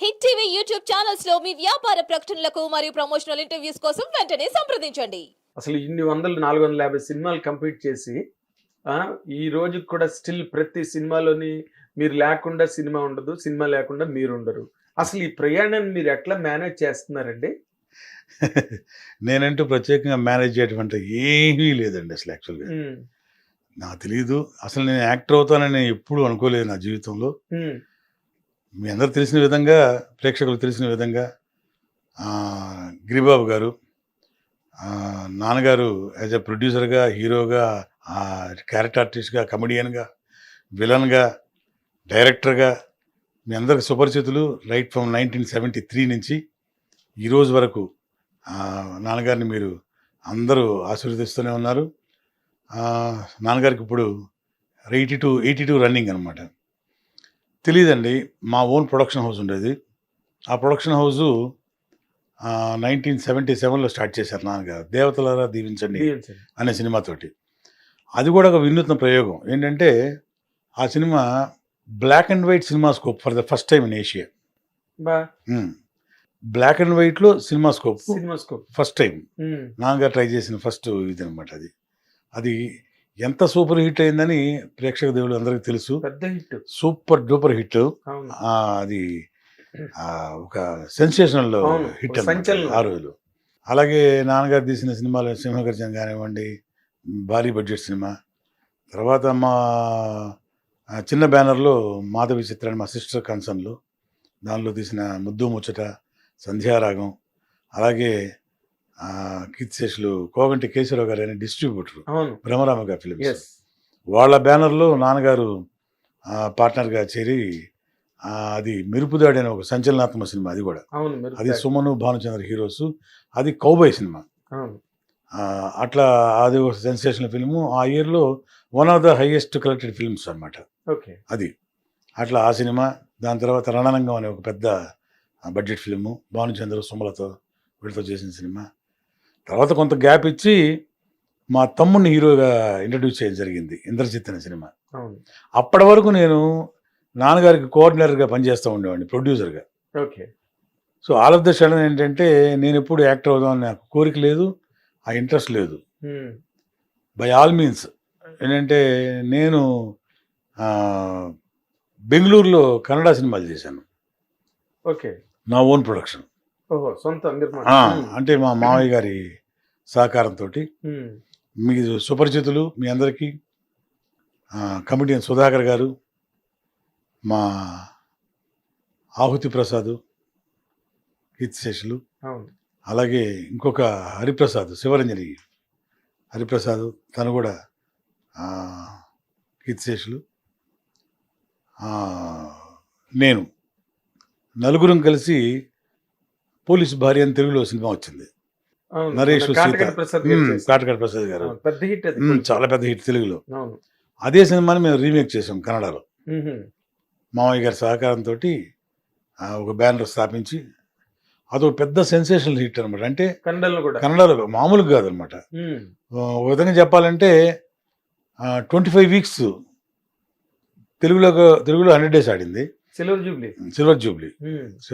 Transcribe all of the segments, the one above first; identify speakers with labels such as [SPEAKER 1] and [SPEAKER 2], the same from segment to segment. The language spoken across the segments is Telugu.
[SPEAKER 1] హిట్ టీవీ యూట్యూబ్ ఛానల్స్లో మీ వ్యాపార ప్రకటనలకు మరియు ప్రమోషనల్ ఇంటర్వ్యూస్ కోసం వెంటనే సంప్రదించండి.
[SPEAKER 2] అసలు ఇన్ని వందలు నాలుగు వందల యాభై సినిమాలు కంప్లీట్ చేసి ఆ, ఈ రోజుకి కూడా స్టిల్ ప్రతి సినిమాలోని మీరు లేకుండా సినిమా ఉండదు సినిమా లేకుండా మీరు ఉండరు. అసలు ఈ ప్రయాణాన్ని మీరు ఎట్లా మేనేజ్ చేస్తున్నారండి?
[SPEAKER 3] నేనంటూ ప్రత్యేకంగా మేనేజ్ చేయటువంటి ఏమీ లేదండి అసలు యాక్చువల్గా నాకు తెలియదు అసలు నేను యాక్టర్ అవుతానని నేను ఎప్పుడూ అనుకోలేదు నా జీవితంలో. మీ అందరు తెలిసిన విధంగా ప్రేక్షకులు తెలిసిన విధంగా గిరిబాబు గారు నాన్నగారు యాజ్ ఎ ప్రొడ్యూసర్గా హీరోగా క్యారెక్టర్ ఆర్టిస్ట్గా కమెడియన్గా విలన్గా డైరెక్టర్గా మీ అందరికి సుపరిచితులు right from nineteen seventy three నుంచి ఈరోజు వరకు నాన్నగారిని మీరు అందరూ ఆశీర్వదిస్తూనే ఉన్నారు. నాన్నగారికి ఇప్పుడు eighty two eighty two running అనమాట తెలియదండి మా ఓన్ ప్రొడక్షన్ హౌస్ ఉండేది. ఆ ప్రొడక్షన్ హౌసు నైన్టీన్ సెవెంటీ సెవెన్లో స్టార్ట్ చేశారు నాన్నగారు. దేవతలారా దీవించండి. అనే సినిమాతోటి అది కూడా ఒక వినూత్న ప్రయోగం. ఏంటంటే ఆ cinema black and white cinema scope for the first time in Asia. Black and వైట్లో cinema scope
[SPEAKER 2] cinema scope.
[SPEAKER 3] First time. నాన్నగారు ట్రై చేసిన ఫస్ట్ ఇది అనమాట అది. అది ఎంత సూపర్ హిట్ అయిందని ప్రేక్షక దేవుడు అందరికీ తెలుసు.
[SPEAKER 2] పెద్ద హిట్.
[SPEAKER 3] Super duper hit. అది ఒక సెన్సేషనల్ హిట్. ఆ రోజులు. అలాగే నాన్నగారు తీసిన సినిమాలు సింహగర్జన్ కానివ్వండి భారీ బడ్జెట్ సినిమా. తర్వాత మా చిన్న బ్యానర్లో మాధవి చిత్రాన్ని మా సిస్టర్ కన్సర్న్లో దానిలో తీసిన ముద్దు ముచ్చట సంధ్యారాగం. అలాగే ఆ, కీర్తిశేషులు కోగంటి కేశవరావు గారు అనే డిస్ట్రిబ్యూటర్ భ్రమరామగా ఫిలిమ్స్
[SPEAKER 2] ఎస్
[SPEAKER 3] వాళ్ళ బ్యానర్లో నాన్నగారు పార్ట్నర్గా చేరి అది మెరుపుదాడి అనే ఒక సంచలనాత్మక సినిమా అది కూడా. అది సుమను భానుచంద్ర హీరోస్ అది కౌబాయ్ సినిమా. అట్లా అది ఒక సెన్సేషనల్ ఫిల్ము ఆ ఇయర్లో one of the highest collected films అన్నమాట.
[SPEAKER 2] ఓకే.
[SPEAKER 3] అది. అట్లా ఆ సినిమా దాని తర్వాత రణరంగం అనే ఒక పెద్ద బడ్జెట్ ఫిల్ము భానుచంద్ర సుమలతో వీళ్ళతో చేసిన సినిమా. తర్వాత కొంత గ్యాప్ ఇచ్చి మా తమ్ముడిని హీరోగా ఇంట్రడ్యూస్ చేయడం జరిగింది ఇంద్రజిత్ అనే సినిమా. అప్పటి వరకు నేను నాన్నగారికి కోఆర్డినేటర్గా పనిచేస్తూ ఉండేవాడిని ప్రొడ్యూసర్గా.
[SPEAKER 2] Okay.
[SPEAKER 3] So all of the sudden ఏంటంటే నేను ఎప్పుడు యాక్టర్ అవుదామని నాకు కోరిక లేదు ఆ ఇంట్రెస్ట్ లేదు. బై ఆల్ మీన్స్ ఏంటంటే నేను బెంగళూరులో కన్నడ సినిమాలు చేశాను.
[SPEAKER 2] ఓకే.
[SPEAKER 3] నా ఓన్ ప్రొడక్షన్. అంటే మా మామయ్య గారి సహకారంతో మీ సుపరిచితులు మీ అందరికీ కమిడియన్ సుధాకర్ గారు మా ఆహుతి ప్రసాద్ కీర్తిశేషులు అలాగే ఇంకొక హరిప్రసాద్ శివరంజని హరిప్రసాద్ తను కూడా కీర్తిశేషులు నేను నలుగురం కలిసి పోలీసు భార్య అని తెలుగులో సినిమా వచ్చింది. నరేష్ సీత.
[SPEAKER 2] ప్రసాద్ గారు పెద్ద హిట్
[SPEAKER 3] చాలా పెద్ద హిట్ తెలుగులో. అదే సినిమాని మేము రీమేక్ చేసాం కన్నడలో. మామయ్య గారి సహకారంతో ఒక బ్యానర్ స్థాపించి అదొక పెద్ద సెన్సేషనల్ హిట్ అనమాట అంటే
[SPEAKER 2] కన్నడలో కూడా.
[SPEAKER 3] కన్నడలో మామూలుగా కాదనమాట ఒక విధంగా చెప్పాలంటే ట్వంటీ ఫైవ్ వీక్స్ తెలుగులో తెలుగులో హండ్రెడ్ డేస్ ఆడింది.
[SPEAKER 2] Silver jubilee?
[SPEAKER 3] Silver jubilee.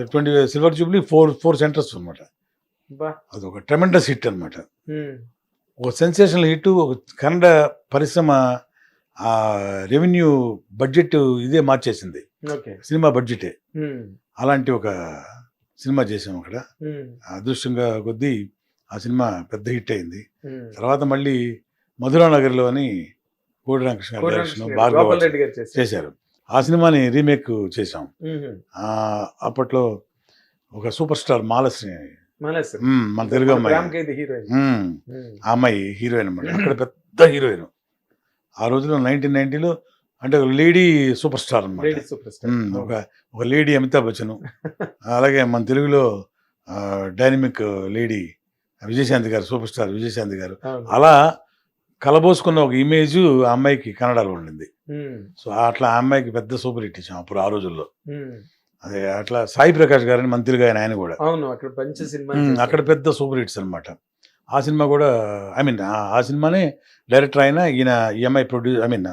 [SPEAKER 3] Twenty silver jubilee four four centres అనమాట అది ఒక ట్రెమెండస్ హిట్ అనమాట ఒక సెన్సేషనల్ హిట్ ఒక కన్నడ పరిశ్రమ ఆ రెవెన్యూ బడ్జెట్ ఇదే మార్చేసింది. సినిమా బడ్జెటే. అలాంటి ఒక సినిమా చేసాం అక్కడ. అదృష్టంగా కొద్దీ ఆ సినిమా పెద్ద హిట్ అయింది. తర్వాత మళ్ళీ మధురానగర్లో అని కోడి రామకృష్ణ
[SPEAKER 2] చేశారు.
[SPEAKER 3] ఆ సినిమాని రీమేక్ ఆ, అప్పట్లో ఒక సూపర్ స్టార్ మాలశ్రీ మన తెలుగు అమ్మాయి. ఆ అమ్మాయి హీరోయిన్ అన్నమాట. అక్కడ పెద్ద హీరోయిన్. ఆ రోజుల్లో నైన్టీన్ నైన్టీలో అంటే ఒక లేడీ సూపర్ స్టార్ అనమాట ఒక ఒక లేడీ అమితాబ్ బచ్చన్. అలాగే మన తెలుగులో డైనమిక్ లేడీ విజయశాంతి గారు సూపర్ స్టార్ విజయశాంతి గారు. అలా కలబోసుకున్న ఒక ఇమేజ్ ఆ అమ్మాయికి కన్నడలో ఉండింది. సో అట్లా ఆ అమ్మాయికి పెద్ద సూపర్ హిట్ ఇచ్చాం అప్పుడు ఆ రోజుల్లో. అదే అట్లా సాయి ప్రకాష్ గారని మన తెలుగు ఆయన ఆయన కూడా.
[SPEAKER 2] అవును అక్కడ సినిమా.
[SPEAKER 3] అక్కడ పెద్ద సూపర్ హిట్స్ అనమాట ఆ సినిమా కూడా ఐ మీన్ ఆ సినిమానే డైరెక్టర్ అయిన ఈయన ఈఎంఐ ప్రొడ్యూస్ ఐ మీన్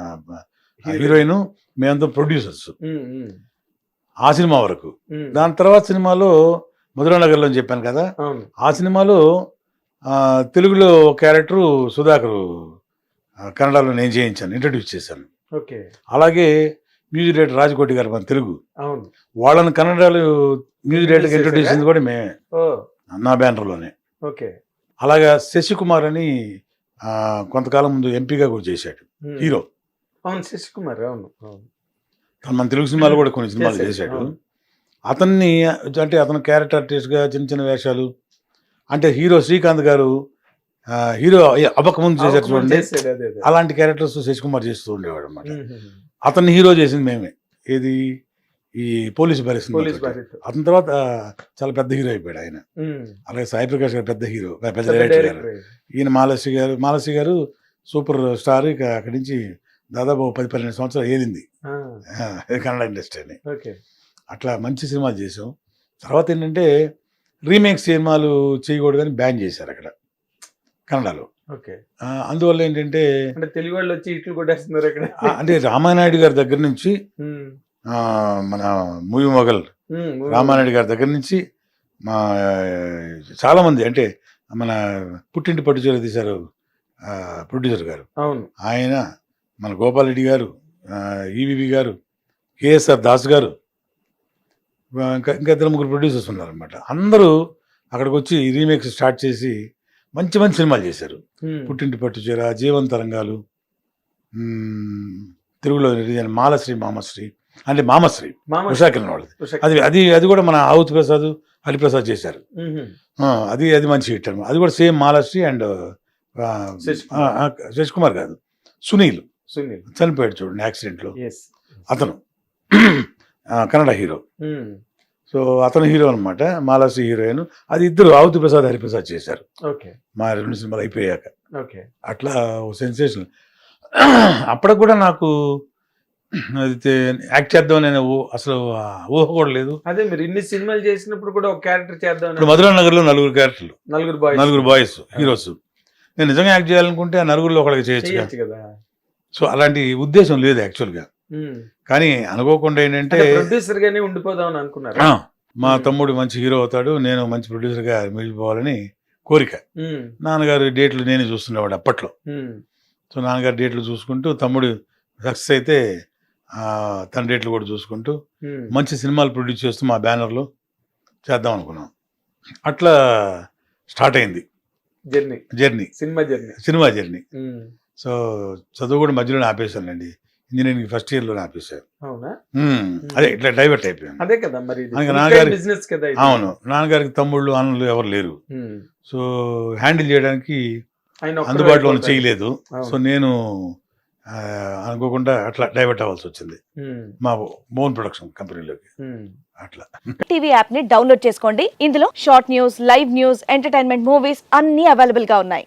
[SPEAKER 3] హీరోయిన్. మేమంతా ప్రొడ్యూసర్స్. ఆ సినిమా వరకు. దాని తర్వాత సినిమాలో మధురానగర్లో చెప్పాను కదా ఆ సినిమాలో తెలుగులో ఒక క్యారెక్టరు సుధాకర్ కన్నడలో నేను చేయించాను ఇంట్రడ్యూస్ చేశాను.
[SPEAKER 2] ఓకే.
[SPEAKER 3] అలాగే మ్యూజిక్ డైరెక్టర్ రాజకోటి గారు మన తెలుగు.
[SPEAKER 2] అవును.
[SPEAKER 3] వాళ్ళని కన్నడలో మ్యూజిక్ డైరెక్టర్ ఇంట్రడ్యూస్? చేసింది కూడా మేమే. నా బ్యానర్లోనే.
[SPEAKER 2] ఓకే.
[SPEAKER 3] అలాగా శశికుమార్ అని కొంతకాలం ముందు ఎంపీగా కూడా చేశాడు. హీరో.
[SPEAKER 2] అవును శశికుమార్ అవును
[SPEAKER 3] మన తెలుగు సినిమాలు కూడా కొన్ని సినిమాలు
[SPEAKER 2] చేశాడు.
[SPEAKER 3] అతన్ని అంటే అతను క్యారెక్టర్ ఆర్టిస్ట్గా చిన్న చిన్న వేషాలు అంటే హీరో శ్రీకాంత్ గారు హీరో అవ్వక ముందు చేశారు చూడండి అలాంటి క్యారెక్టర్స్ శశికుమార్ చేస్తూ ఉండేవాడు అనమాట. అతన్ని హీరో చేసింది మేమే. ఏది? ఈ పోలీస్.
[SPEAKER 2] భార్యతో
[SPEAKER 3] అతని తర్వాత చాలా పెద్ద హీరో అయిపోయాడు ఆయన. అలాగే సాయి ప్రకాష్ గారు పెద్ద హీరో పెద్ద డైరెక్టర్ గారు. ఈయన మాలసి గారు మాలసి గారు సూపర్ స్టార్ ఇక అక్కడి నుంచి దాదాపు పది పన్నెండు సంవత్సరాలు ఏలింది. కన్నడ ఇండస్ట్రీని.
[SPEAKER 2] ఓకే.
[SPEAKER 3] అట్లా మంచి సినిమాలు చేసాం. తర్వాత ఏంటంటే రీమేక్ సినిమాలు చేయకూడదని బ్యాన్ చేశారు అక్కడ కన్నడలో.
[SPEAKER 2] ఓకే.
[SPEAKER 3] అందువల్ల ఏంటంటే
[SPEAKER 2] అంటే తెలుగు వాళ్ళు వచ్చి ఇట్లు కొట్టేస్తున్నారు అక్కడ
[SPEAKER 3] ఆ, అంటే రామానాయుడు గారి దగ్గర నుంచి మన మూవీ మొగల్ రామానాయుడు గారి దగ్గర నుంచి మా చాలా మంది అంటే మన పుట్టింటి పట్టుచీర తీశారు ప్రొడ్యూసర్ గారు.
[SPEAKER 2] అవును.
[SPEAKER 3] ఆయన మన గోపాల్ రెడ్డి గారు ఈవివి గారు కేఎస్ఆర్ దాస్ గారు ఇంకా ఇంకా ఇద్దరు ముగ్గురు ప్రొడ్యూసర్స్ ఉన్నారనమాట అందరూ అక్కడికి వచ్చి రీమేక్స్ స్టార్ట్ చేసి మంచి మంచి సినిమాలు చేశారు. పుట్టింటి పట్టుచీర జీవన్ తరంగాలు తెలుగులో మాలశ్రీ మామశ్రీ అంటే మామశ్రీ
[SPEAKER 2] మామ
[SPEAKER 3] ఉషాకిరణ్ వాళ్ళది. అది అది అది కూడా మన ఆవుత్ ప్రసాద్ హరిప్రసాద్ చేశారు. అది అది మంచి హిట్ అనమాట అది కూడా సేమ్ మాలశ్రీ అండ్. శశి కుమార్ కాదు సునీల్.
[SPEAKER 2] సునీల్.
[SPEAKER 3] చనిపోయాడు చూడండి యాక్సిడెంట్లో. అతను. కన్నడ హీరో. సో అతను హీరో అనమాట మాలశ్రీ హీరోయిన్. అది ఇద్దరు ఆవుతి ప్రసాద్ హరిప్రసాద్ చేశారు.
[SPEAKER 2] ఓకే.
[SPEAKER 3] మా రెండు సినిమాలు అయిపోయాక.
[SPEAKER 2] ఓకే.
[SPEAKER 3] అట్లా సెన్సేషన్. అప్పటికి కూడా నాకు అది తే- యాక్ట్ చేద్దాం నేను అసలు ఊహ కూడా లేదు.
[SPEAKER 2] అదే మీరు ఇన్ని సినిమాలు చేసినప్పుడు కూడా ఒక క్యారెక్టర్ చేద్దాం
[SPEAKER 3] ఇప్పుడు మధురా నగర్లో నలుగురు క్యారెక్టర్లు.
[SPEAKER 2] నలుగురు బాయ్స్.
[SPEAKER 3] నలుగురు బాయ్స్ హీరోస్. నేను నిజంగా యాక్ట్ చేయాలనుకుంటే ఆ నలుగురిలో ఒకరికి చేయొచ్చు
[SPEAKER 2] కదా.
[SPEAKER 3] సో అలాంటి ఉద్దేశం లేదు యాక్చువల్గా. కానీ అనుకోకుండా ఏంటంటే
[SPEAKER 2] ప్రొడ్యూసర్ గానే ఉండిపోదాం అని అనుకున్నారు
[SPEAKER 3] మా తమ్ముడు మంచి హీరో అవుతాడు నేను మంచి ప్రొడ్యూసర్గా మిగిలిపోవాలని కోరిక. నాన్నగారు డేట్లు నేనే చూస్తుండేవాడు అప్పట్లో. సో నాన్నగారు డేట్లు చూసుకుంటూ తమ్ముడు సక్సెస్ అయితే తన డేట్లు కూడా చూసుకుంటూ మంచి సినిమాలు ప్రొడ్యూస్ చేస్తూ మా బ్యానర్లో చేద్దాం అనుకున్నాం. అట్లా స్టార్ట్ అయింది.
[SPEAKER 2] Journey.
[SPEAKER 3] Journey.
[SPEAKER 2] Cinema journey.
[SPEAKER 3] Cinema journey. So చదువు కూడా మధ్యలోనే ఆపేశానండి ఇంజనీరింగ్ ఫస్ట్ ఇయర్లోనే ఆపేశాను
[SPEAKER 2] అవునా
[SPEAKER 3] మ్మ్. అదే ఇట్లా డైవర్ట్ అయిపోయాను
[SPEAKER 2] అదే కదా మరి
[SPEAKER 3] అందుకే నాన్నగారి-
[SPEAKER 2] బిజినెస్ కదా ఇది.
[SPEAKER 3] అవును నాన్నగారికి తమ్ముళ్ళు అన్నలు ఎవరు లేరు. సో హ్యాండిల్ చేయడానికి అందుబాటులో. చేయలేదు. సో నేను అనుకోకుండా అట్లా డైవర్ట్ అవ్వాల్సి వచ్చింది. మా ఓన్ ప్రొడక్షన్ కంపెనీలోకి. అట్లా
[SPEAKER 4] టీవీ యాప్ని డౌన్లోడ్ చేసుకోండి ఇందులో short news live news entertainment movies అన్ని అవైలబుల్గా ఉన్నాయి